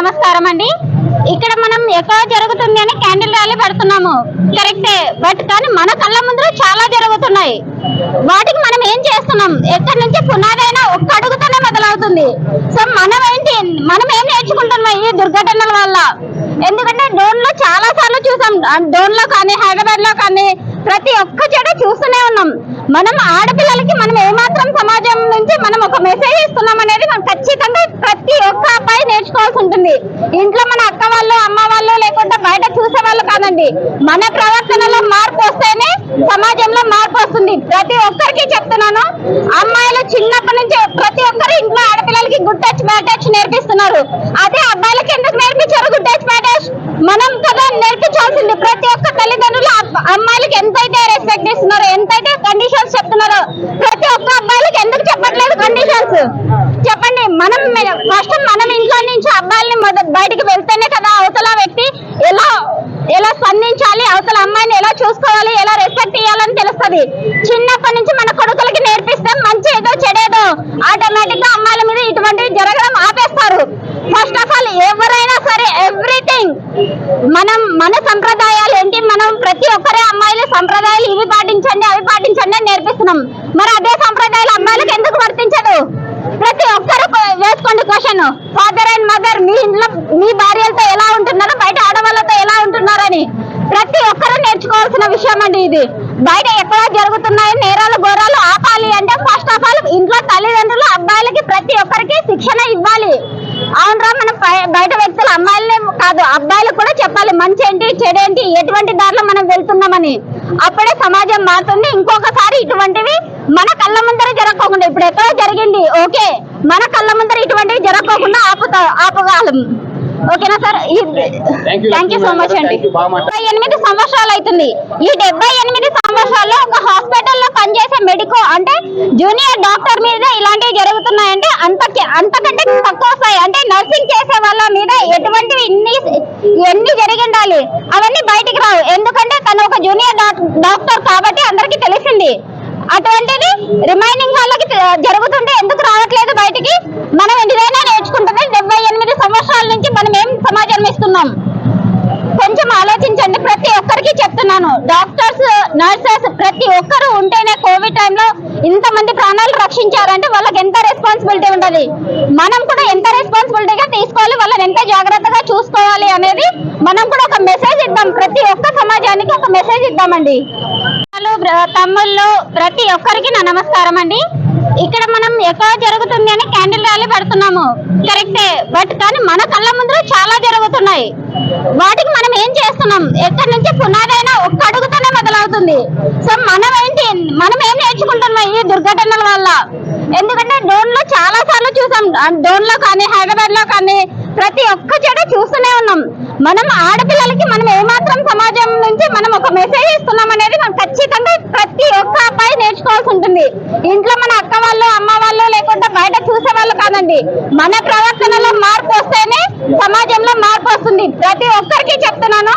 నమస్కారం అండి. ఇక్కడ మనం ఎక్కడ జరుగుతుంది అని క్యాండిల్ ర్యాలీ పెడుతున్నాము. కరెక్టే. బట్ కానీ మన కళ్ళ ముందు చాలా జరుగుతున్నాయి. వాటికి మనం ఏం చేస్తున్నాం? ఎక్కడి నుంచి పునాదైనా ఒక్క అడుగుతోనే మొదలవుతుంది. సో మన మనం ఏం నేర్చుకుంటున్నాం ఈ దుర్ఘటనల వల్ల? ఎందుకంటే డోన్లో చాలా సార్లు చూసాం. డోన్లో కానీ హైదరాబాద్లో కానీ ప్రతి ఒక్క చెడ చూస్తూనే ఉన్నాం. మనం ఆడపిల్లలకి మనం ఏమాత్రం సమాజం నుంచి మనం ఒక మెసేజ్ ఇస్తున్నాం అనేది మనం ఖచ్చితంగా ప్రతి ఒక్క అబ్బాయి నేర్చుకోవాల్సి ఉంటుంది. ఇంట్లో మన అక్క వాళ్ళు అమ్మ వాళ్ళు లేకుండా బయట చూసే వాళ్ళు కాదండి. మన ప్రవర్తనలో మార్పు వస్తేనే సమాజంలో మార్పు వస్తుంది. ప్రతి ఒక్కరికి చెప్తున్నాను అమ్మాయిలు చిన్నప్పటి నుంచి ప్రతి ఒక్కరు ఇంట్లో ఆడపిల్లలకి గుడ్ టచ్ బ్యాడ్ టచ్ నేర్పిస్తున్నారు అదే అబ్బాయిలకి ఎందుకు నేర్పించారు గుడ్ టచ్ బ్యాడ్ టచ్ మనం కదా నేర్పించాల్సింది ప్రతి ఒక్క తల్లిదండ్రులు అబ్బ- అమ్మాయిలకి ఎంతైతే రెస్పెక్ట్ ఇస్తున్నారో ఎంతైతే కండిషన్స్ చెప్తున్నారో ప్రతి ఒక్క అబ్బాయిలకి ఎందుకు చెప్పట్లేదు కండిషన్స్ చెప్పండి మనం ఫస్ట్ మనం ఇంట్లో నుంచి అబ్బాయిల్ని మొద- బయటికి వెళ్తేనే కదా అవతల వ్యక్తి ఎలా ఎలా స్పందించాలి అవతల అమ్మాయిని ఎలా చూసుకోవాలి ఎలా రెస్పెక్ట్ ఇవ్వాలని తెలుస్తుంది. చిన్నప్పటి నుంచి మన కొడుకులకి నేర్పిస్తే మంచి ఏదో చెడేదో ఆటోమేటిక్గా అమ్మాయిల మీద ఇటువంటివి జరగడం ఆపేస్తారు. ఫస్ట్ ఆఫ్ ఆల్ ఎవరైనా సరే ఎవ్రీథింగ్ మనం మన సంప్రదాయం ఏంటి మనం ప్రతి ఒక్కరే అమ్మాయిలు సంప్రదాయాలు ఇవి పాటించండి అవి పాటించండి అని నేర్పిస్తున్నాం మరి అదే సంప్రదాయాలు అమ్మాయిలకు ఎందుకు వర్తించదు ప్రతి ఒక్కరు కొ- వేసుకోండి ఫాదర్ అండ్ మదర్ మీ ఇంట్లో మీ భార్యలతో ఎలా ఉంటున్నారో బయట ఆడవాళ్ళతో ఎలా ఉంటున్నారని ప్రతి ఒక్కరూ నేర్చుకోవాల్సిన విషయం అండి ఇది. బయట ఎక్కడ జరుగుతున్నాయి నేరాలు ఘోరాలు ఆపాలి అంటే ఫస్ట్ ఆఫ్ ఆల్ ఇంట్లో తల్లిదండ్రులు అబ్బాయిలకి ప్రతి ఒక్కరికి శిక్షణ ఇవ్వాలి. అవునరా మనం బయట వ్యక్తులు అమ్మాయిలనే కాదు అబ్బాయిలకు కూడా చెప్పాలి మంచి ఏంటి చెడేంటి ఎటువంటి దారిలో మనం వెళ్తున్నామని. అప్పుడే సమాజం మారుతుంది. ఇంకొకసారి ఇటువంటివి మన కళ్ళ ముందర జరగకుండా ఇప్పుడు ఎక్కడో జరిగింది ఓకే. మన కళ్ళ ముందర ఇటువంటివి జరగకుండా ఆపుతా ఆపగలం. ఓకేనా sir? Thank you so much. అండి. డెబ్బై ఎనిమిది సంవత్సరాలు అవుతుంది. ఈ డెబ్బై ఎనిమిది సంవత్సరాల్లో ఒక హాస్పిటల్లో పనిచేసే మెడికో అంటే జూనియర్ డాక్టర్ మీద ఇలాంటివి జరుగుతున్నాయంటే అంత అంతకంటే తక్కువ వస్తాయి. అంటే నర్సింగ్ చేసే వాళ్ళ మీద ఎటువంటి ఇన్ని ఎన్ని జరిగి ఉండాలి అవన్నీ బయటికి రావు. ఎందుకంటే తను ఒక జూనియర్ డాక్టర్ కాబట్టి అందరికీ తెలిసింది. అటువంటిది రిమైనింగ్ వాళ్ళకి జరుగుతుంటే ఎందుకు రావట్లేదు బయటికి? మనం ఏదైనా నేర్చుకుంటుంది డెబ్బై ఎనిమిది సంవత్సరాల నుంచి మనం ఏం సమాజం ఇస్తున్నాం? కొంచెం ఆలోచించండి. ప్రతి ఒక్కరికి చెప్తున్నాను. డాక్టర్స్ నర్సెస్ ప్రతి ఒక్కరు ఉంటేనే కోవిడ్ టైంలో ఇంతమంది ప్రాణాలు రక్షించారంటే వాళ్ళకి ఎంత రెస్పాన్సిబిలిటీ ఉంటది? మనం కూడా ఎంత రెస్పాన్సిబిలిటీగా తీసుకోవాలి? వాళ్ళని ఎంత జాగ్రత్తగా చూసుకోవాలి అనేది మనం కూడా ఒక మెసేజ్ ఇద్దాం. ప్రతి ఒక్క సమాజానికి ఒక మెసేజ్ ఇద్దామండి. తమ్ముళ్ళు ప్రతి ఒక్కరికి నా నమస్కారం అండి. ఇక్కడ మనం ఎక్కడ జరుగుతుంది అని క్యాండిల్ ర్యాలీ పెడుతున్నాము. కరెక్టే. బట్ కానీ మన కళ్ళ ముందు చాలా జరుగుతున్నాయి. వాటికి మనం ఏం చేస్తున్నాం? ఎక్కడి నుంచి పునాదైనా ఒక్క అడుగుతోనే మొదలవుతుంది. సో మనం ఏంటి మనం ఏం నేర్చుకుంటున్నాం ఈ దుర్ఘటనల వల్ల. ఎందుకంటే డ్రోన్లో చాలా సార్లు చూసాం. డ్రోన్లో కానీ హైదరాబాద్లో కానీ ప్రతి ఒక్క చెడు చూస్తూనే ఉన్నాం. మనం ఆడపిల్లలకి మనం ఏమాత్రం సమాజం నుంచి మనం ఒక మెసేజ్ ఇస్తున్నాం అనేది మనం ఖచ్చితంగా ప్రతి ఒక్క అబ్బాయి నేర్చుకోవాల్సి ఉంటుంది. ఇంట్లో మన అక్క వాళ్ళు అమ్మ వాళ్ళు లేకుంటే బయట చూసే వాళ్ళు కాదండి. మన ప్రవర్తనలో మార్పు వస్తేనే సమాజంలో మార్పు వస్తుంది. ప్రతి ఒక్కరికి చెప్తున్నాను.